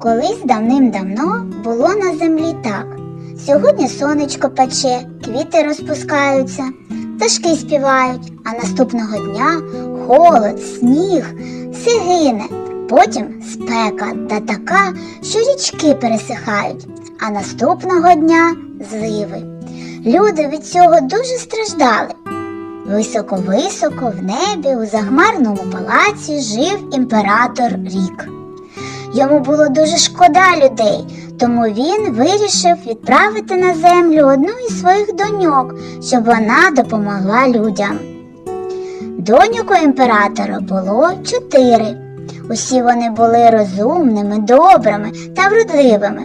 Колись давним-давно було на землі так. Сьогодні сонечко пече, квіти розпускаються, пташки співають, а наступного дня холод, сніг, все гине. Потім спека та така, що річки пересихають, а наступного дня зливи. Люди від цього дуже страждали. Високо-високо в небі у загмарному палаці жив імператор Рік. Йому було дуже шкода людей, тому він вирішив відправити на землю одну із своїх доньок, щоб вона допомогла людям. Доньок у імператора було чотири. Усі вони були розумними, добрими та вродливими,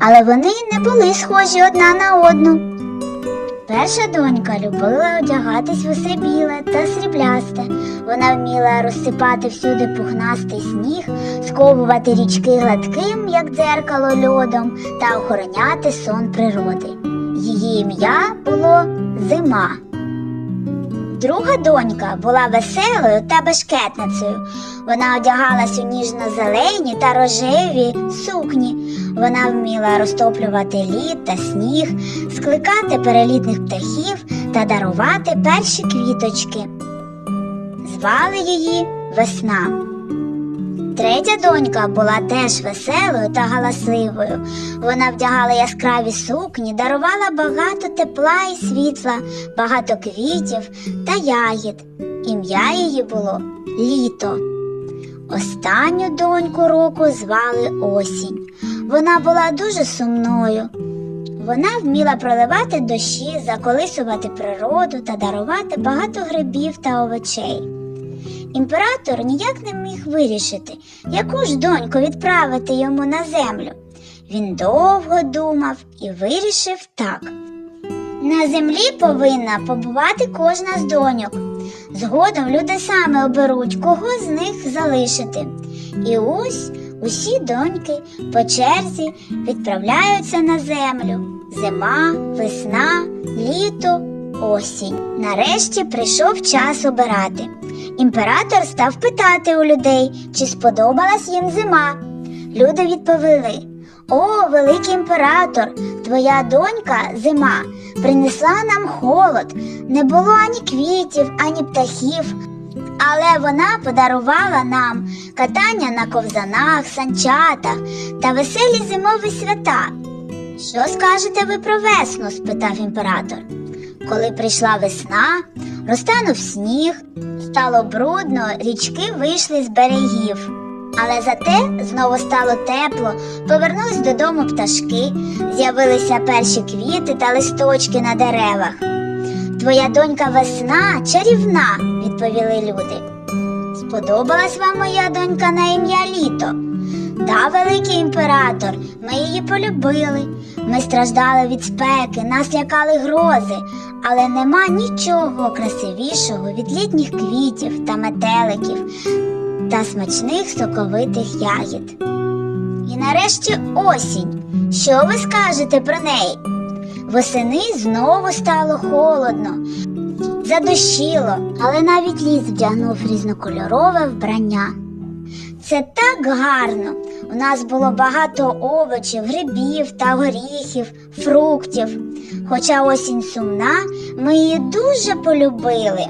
але вони не були схожі одна на одну. Перша донька любила одягатись в усе біле та сріблясте. Вона вміла розсипати всюди пухнастий сніг, сковувати річки гладким, як дзеркало льодом, та охороняти сон природи. Її ім'я було Зима. Друга донька була веселою та бешкетницею. Вона одягалась у ніжно-зелені та рожеві сукні. Вона вміла розтоплювати лід та сніг, скликати перелітних птахів та дарувати перші квіточки. Звали її Весна. Третя донька була теж веселою та галасливою. Вона вдягала яскраві сукні, дарувала багато тепла і світла, багато квітів та ягід. Ім'я її було Літо. Останню доньку року звали Осінь. Вона була дуже сумною. Вона вміла проливати дощі, заколисувати природу та дарувати багато грибів та овочей. Імператор ніяк не міг вирішити, яку ж доньку відправити йому на землю. Він довго думав і вирішив так. На землі повинна побувати кожна з доньок. Згодом люди саме оберуть, кого з них залишити. І ось усі доньки по черзі відправляються на землю. Зима, весна, літо, осінь. Нарешті прийшов час обирати. Імператор став питати у людей, чи сподобалась їм зима. Люди відповіли: О, великий імператор, твоя донька зима принесла нам холод, не було ані квітів, ані птахів. Але вона подарувала нам катання на ковзанах, санчатах та веселі зимові свята. Що скажете ви про весну? спитав імператор. Коли прийшла весна, розтанув сніг, стало брудно, річки вийшли з берегів. Але зате знову стало тепло, повернулись додому пташки, з'явилися перші квіти та листочки на деревах. Твоя донька весна чарівна, відповіли люди. Сподобалась вам моя донька на ім'я Літо? Та, великий імператор, ми її полюбили. Ми страждали від спеки, нас лякали грози, але нема нічого красивішого від літніх квітів та метеликів та смачних соковитих ягід. І нарешті осінь. Що ви скажете про неї? Восени знову стало холодно, задощило, але навіть ліс вдягнув різнокольорове вбрання. Це так гарно. У нас було багато овочів, грибів та горіхів, фруктів. Хоча осінь сумна, ми її дуже полюбили.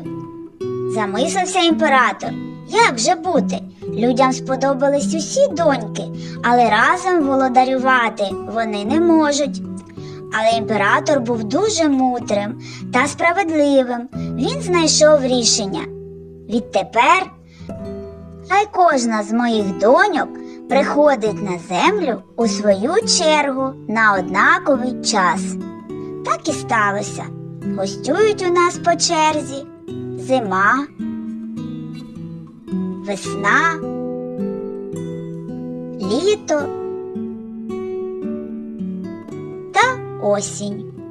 Замислився імператор. Як же бути? Людям сподобались усі доньки, але разом володарювати вони не можуть. Але імператор був дуже мудрим та справедливим. Він знайшов рішення. Відтепер хай кожна з моїх доньок приходить на землю у свою чергу на однаковий час. Так і сталося. Гостюють у нас по черзі зима, весна, літо та осінь.